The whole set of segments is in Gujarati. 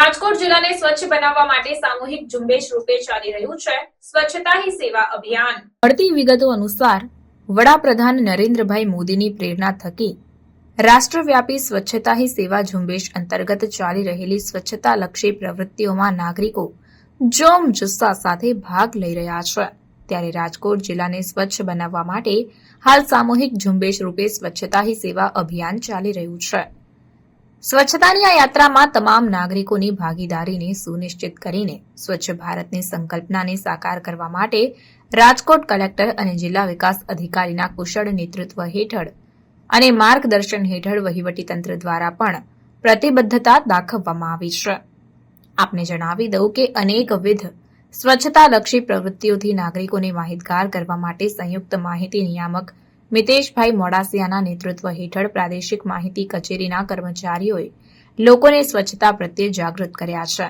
રાજકોટ જિલ્લાને સ્વચ્છ બનાવવા માટે સામૂહિક ઝુંબેશ રૂપે ચાલી રહ્યું છે. સ્વચ્છતા હી સેવા અભિયાન. મળતી વિગતો અનુસાર, વડાપ્રધાન નરેન્દ્રભાઈ મોદીની પ્રેરણા થકી રાષ્ટ્રવ્યાપી સ્વચ્છતા હી સેવા ઝુંબેશ અંતર્ગત ચાલી રહેલી સ્વચ્છતા લક્ષી પ્રવૃત્તિઓમાં નાગરિકો જોમ જુસ્સા સાથે ભાગ લઈ રહ્યા છે. ત્યારે રાજકોટ જિલ્લાને સ્વચ્છ બનાવવા માટે હાલ સામૂહિક ઝુંબેશ રૂપે સ્વચ્છતા હી સેવા અભિયાન ચાલી રહ્યું છે. સ્વચ્છતાની આ યાત્રામાં તમામ નાગરિકોની ભાગીદારીને સુનિશ્ચિત કરીને સ્વચ્છ ભારતની સંકલ્પનાને સાકાર કરવા માટે રાજકોટ કલેક્ટર અને જિલ્લા વિકાસ અધિકારીના કુશળ નેતૃત્વ હેઠળ અને માર્ગદર્શન હેઠળ વહીવટીતંત્ર દ્વારા પણ પ્રતિબદ્ધતા દાખવવામાં આવી છે. આપને જણાવી દઉં કે અનેકવિધ સ્વચ્છતાલક્ષી પ્રવૃત્તિઓથી નાગરિકોને માહિતગાર કરવા માટે સંયુક્ત માહિતી નિયામક મિતેશભાઈ મોડાસિયાના નેતૃત્વ હેઠળ પ્રાદેશિક માહિતી કચેરીના કર્મચારીઓએ લોકોને સ્વચ્છતા પ્રત્યે જાગૃત કર્યા છે.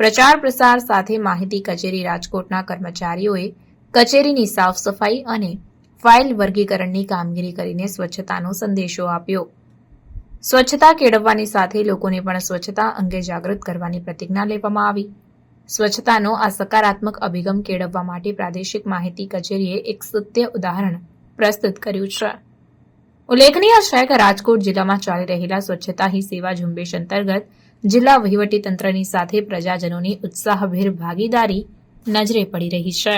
પ્રચાર પ્રસાર સાથે માહિતી કચેરી રાજકોટના કર્મચારીઓએ કચેરીની સાફ સફાઈ અને ફાઇલ વર્ગીકરણની કામગીરી કરીને સ્વચ્છતાનો સંદેશો આપ્યો. સ્વચ્છતા કેળવવાની સાથે લોકોને પણ સ્વચ્છતા અંગે જાગૃત કરવાની પ્રતિજ્ઞા લેવામાં આવી. સ્વચ્છતાનો આ સકારાત્મક અભિગમ કેળવવા માટે પ્રાદેશિક માહિતી કચેરીએ એક સત્ય ઉદાહરણ પ્રસ્તુત કર્યું છે. ઉલ્લેખનીય છે કે રાજકોટ જિલ્લામાં ચાલી રહેલા સ્વચ્છતા હી સેવા ઝુંબેશ અંતર્ગત જિલ્લા વહીવટીતંત્રની સાથે પ્રજાજનોની ઉત્સાહભેર ભાગીદારી નજરે પડી રહી છે.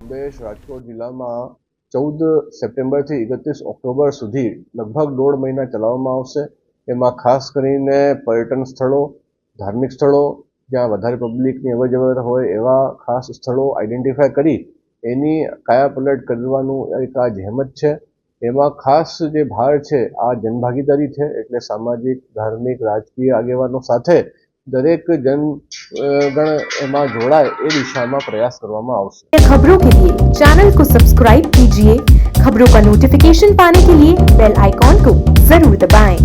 ઝુંબેશ રાજકોટ જિલ્લામાં ચૌદ સપ્ટેમ્બરથી એકત્રીસ ઓક્ટોબર સુધી લગભગ દોઢ મહિના ચલાવવામાં આવશે. એમાં ખાસ કરીને પર્યટન સ્થળો, ધાર્મિક સ્થળો, જ્યાં વધારે પબ્લિકની અવર હોય એવા ખાસ સ્થળો આઈડેન્ટિફાય કરી એની કાયાપલટ કરવાનું એક આ જહેમત છે એમાં ખાસ જે ભાર છે આ જનભાગીદારી છે એટલે સામાજિક ધાર્મિક રાજકીય આગેવાનો સાથે દરેક જન અ, ગણ એમાં જોડાય એ દિશામાં પ્રયાસ કરવામાં આવશે खबरों के लिए चैनल को सब्सक्राइब कीजिए खबरों का नोटिफिकेशन पाने के लिए बेल आइकॉन को जरूर दबाएं।